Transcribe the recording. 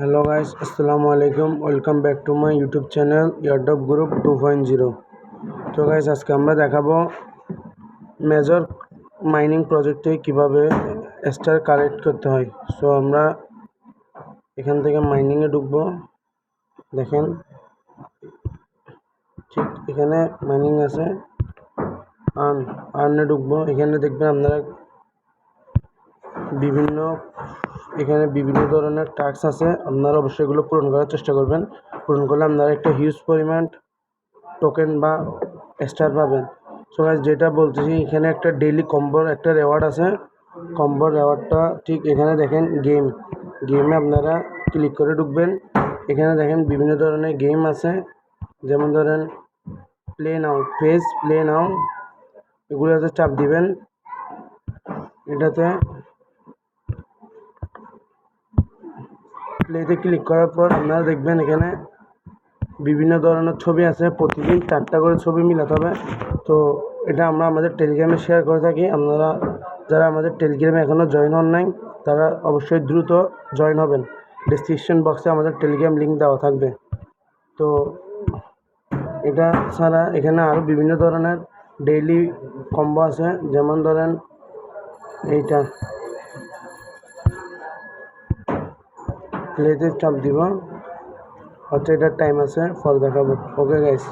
Hello guys, আসসালামু আলাইকুম। Welcome back to my YouTube channel ইয়ারডপ group two point zero তো guys, আজকে আমরা দেখাবো মেজর মাইনিং প্রজেক্টে কীভাবে স্টার কালেক্ট করতে হয়। সো আমরা এখান থেকে মাইনিংয়ে ঢুকবো। দেখেন, ঠিক এখানে মাইনিং আছে। আর্ন আর্নে ঢুকবো। এখানে দেখবেন আপনারা বিভিন্ন এখানে বিভিন্ন ধরনের টাস্ক আছে। আপনারা অবশ্যই এগুলো পূরণ করার চেষ্টা করবেন। পূরণ করলে আপনারা একটা হিউজ পরিমাণ টোকেন বা স্টার পাবেন। সো গাইস যেটা বলতেছি, এখানে একটা ডেইলি কম্বোর একটা রেওয়ার্ড আছে। কম্বোর রেওয়ার্ডটা ঠিক এখানে দেখেন গেম গেমে আপনারা ক্লিক করে ঢুকবেন। এখানে দেখেন বিভিন্ন ধরনের গেম আছে। যেমন ধরেন play now face play now এগুলোতে চাপ দিবেন। এটাতে প্লেতে ক্লিক করার পর আপনারা দেখবেন এখানে বিভিন্ন ধরনের ছবি আছে। প্রতিদিন চারটা করে ছবি মিলাতে হবে। তো এটা আমরা আমাদের টেলিগ্রামে শেয়ার করে থাকি। আপনারা যারা আমাদের টেলিগ্রামে এখনও জয়েন হন নাই, তারা অবশ্যই দ্রুত জয়েন হবেন। ডিসক্রিপশন বক্সে আমাদের টেলিগ্রাম লিঙ্ক দেওয়া থাকবে। তো এটা ছাড়া এখানে আরও বিভিন্ন ধরনের ডেইলি কম্বো আছে। যেমন ধরেন এইটা। প্লেতে চাপ দিব। হচ্ছে এটার টাইম আছে ফল দেখাবো। Okay guys